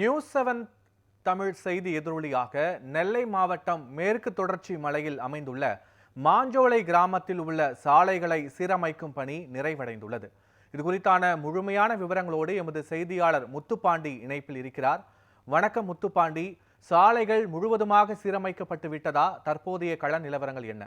News seven Tamil செய்தி எதிரொலியாக நெல்லை மாவட்டம் மேற்கு தொடர்ச்சி மலையில் அமைந்துள்ள மாஞ்சோலை கிராமத்தில் உள்ள சாலைகளை சீரமைக்கும் பணி நிறைவடைந்துள்ளது. இது குறித்தான முழுமையான விவரங்களோடு எமது செய்தியாளர் முத்துப்பாண்டி இணைப்பில் இருக்கிறார். வணக்கம் முத்துப்பாண்டி. சாலைகள் முழுவதுமாக சீரமைக்கப்பட்டு விட்டதா? தற்போதைய கள நிலவரங்கள் என்ன?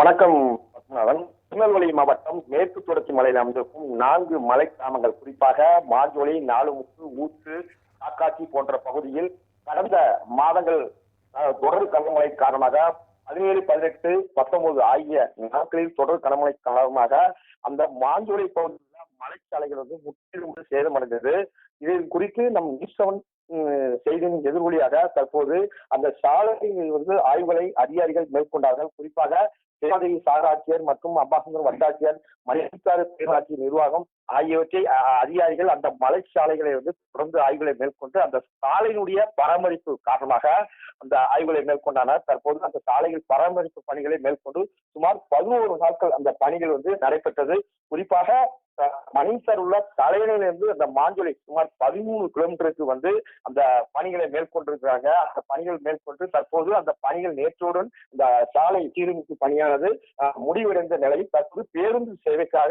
வணக்கம் பத்மநாதன். திருநெல்வேலி மாவட்டம் மேற்கு தொடர்ச்சி மலையில் அமைந்திருக்கும் நான்கு மலை கிராமங்கள் குறிப்பாக மாஞ்சோலி நாலுமுக்கு ஊற்று காக்காட்சி போன்ற பகுதியில் கடந்த மாதங்கள் தொடர் கனமழை காரணமாக பதினேழு பதினெட்டு பத்தொன்பது ஆகிய நாட்களில் தொடர் கனமழை காரணமாக அந்த மாஞ்சோலை பகுதியில் மலைச்சாலைகள் வந்து முற்றிலும் சேதமடைந்தது. இது குறித்து நம் நியூஸ் செவன் செய்தியின் எதிர்வொலியாக தற்போது அந்த சாலையில் வந்து ஆய்வுகளை அதிகாரிகள் மேற்கொண்டார்கள். குறிப்பாக திருநெல்வேலி சாராட்சியர் மற்றும் அம்பாசங்கர் வட்டாட்சியர் மணிக்காடு பேராட்சி நிர்வாகம் ஆகியவற்றை அ- அதிகாரிகள் அந்த மலை சாலைகளை வந்து தொடர்ந்து ஆய்வுகளை மேற்கொண்டு அந்த சாலையினுடைய பராமரிப்பு காரணமாக அந்த ஆய்வுகளை மேற்கொண்டனர். தற்போது அந்த சாலையில் பராமரிப்பு பணிகளை மேற்கொண்டு சுமார் பதினோரு நாட்கள் அந்த பணிகள் வந்து நடைபெற்றது. குறிப்பாக மணிசார் உள்ள தலையிலிருந்து அந்த மாஞ்சொலி சுமார் பதிமூணு கிலோமீட்டருக்கு வந்து அந்த பணிகளை மேற்கொண்டிருக்கிறாங்க. அந்த பணிகள் மேற்கொண்டு தற்போது அந்த பணிகள் நேற்றுடன் இந்த சாலை சீரமைப்பு பணியானது முடிவடைந்த நிலையில் தற்போது பேருந்து சேவைக்காக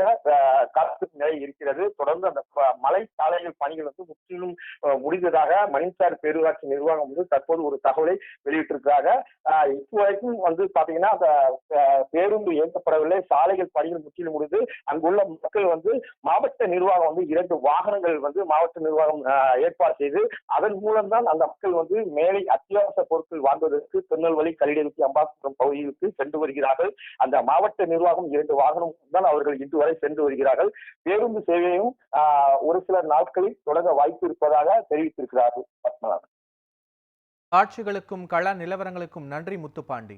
காத்திருக்கும் நிலை இருக்கிறது. தொடர்ந்து அந்த மலை சாலைகள் பணிகள் வந்து முற்றிலும் முடிந்ததாக மணிசார் பேரூராட்சி நிர்வாகம் வந்து தற்போது ஒரு தகவலை வெளியிட்டிருக்கிறாங்க. அஹ், வரைக்கும் வந்து பாத்தீங்கன்னா அந்த பேருந்து இயக்கப்படவில்லை. சாலைகள் பணிகள் முற்றிலும் முடிந்து அங்குள்ள மக்கள் வந்து மாவட்ட நிர்வாகம் வந்து இரண்டு வாகனங்கள் வந்து மாவட்ட நிர்வாகம் ஏற்பாடு செய்து அதன் மூலம்தான் அந்த மக்கள் வந்து மேலே அத்தியாவசிய பொருட்கள் வாங்குவதற்கு திருநெல்வேலி கல்லிடலுக்கு அம்பாசபுரம் பகுதிகளுக்கு சென்று வருகிறார்கள். அந்த மாவட்ட நிர்வாகம் இரண்டு வாகனம் தான் அவர்கள் இன்று வரை சென்று வருகிறார்கள். பேருந்து சேவையும் ஒரு சில நாட்களில் தொடங்க வாய்ப்பு இருப்பதாக தெரிவித்திருக்கிறார்கள் பத்மநாதன். காட்சிகளுக்கும் கள நிலவரங்களுக்கும் நன்றி முத்துப்பாண்டி.